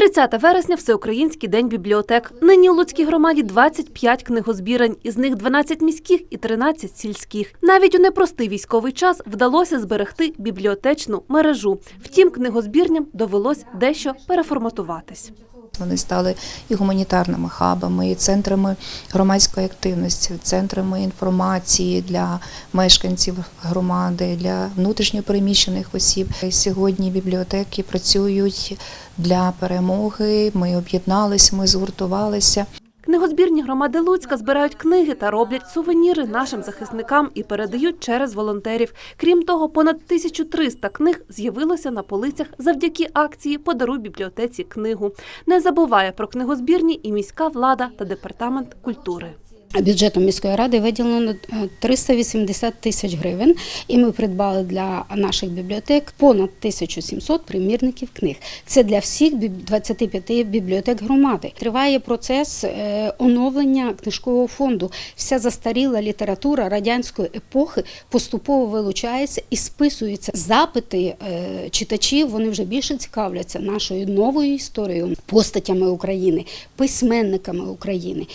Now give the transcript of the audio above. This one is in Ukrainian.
30 вересня – Всеукраїнський день бібліотек. Нині у Луцькій громаді 25 книгозбірень, із них 12 міських і 13 сільських. Навіть у непростий військовий час вдалося зберегти бібліотечну мережу. Втім, книгозбірням довелось дещо переформатуватись. Вони стали і гуманітарними хабами, і центрами громадської активності, центрами інформації для мешканців громади, для внутрішньопереміщених осіб. Сьогодні бібліотеки працюють для перемоги. Ми об'єдналися, ми згуртувалися. Книгозбірні громади Луцька збирають книги та роблять сувеніри нашим захисникам і передають через волонтерів. Крім того, понад 1300 книг з'явилося на полицях завдяки акції Подаруй бібліотеці книгу. Не забуває про книгозбірні і міська влада та департамент культури. Бюджетом міської ради виділено е, 380 тисяч гривень, і ми придбали для наших бібліотек понад 1700 примірників книг. Це для всіх біб- 25 бібліотек громади. Триває процес е, оновлення книжкового фонду. Вся застаріла література радянської епохи поступово вилучається і списується. Запити е, читачів вони вже більше цікавляться нашою новою історією, постатями України, письменниками України.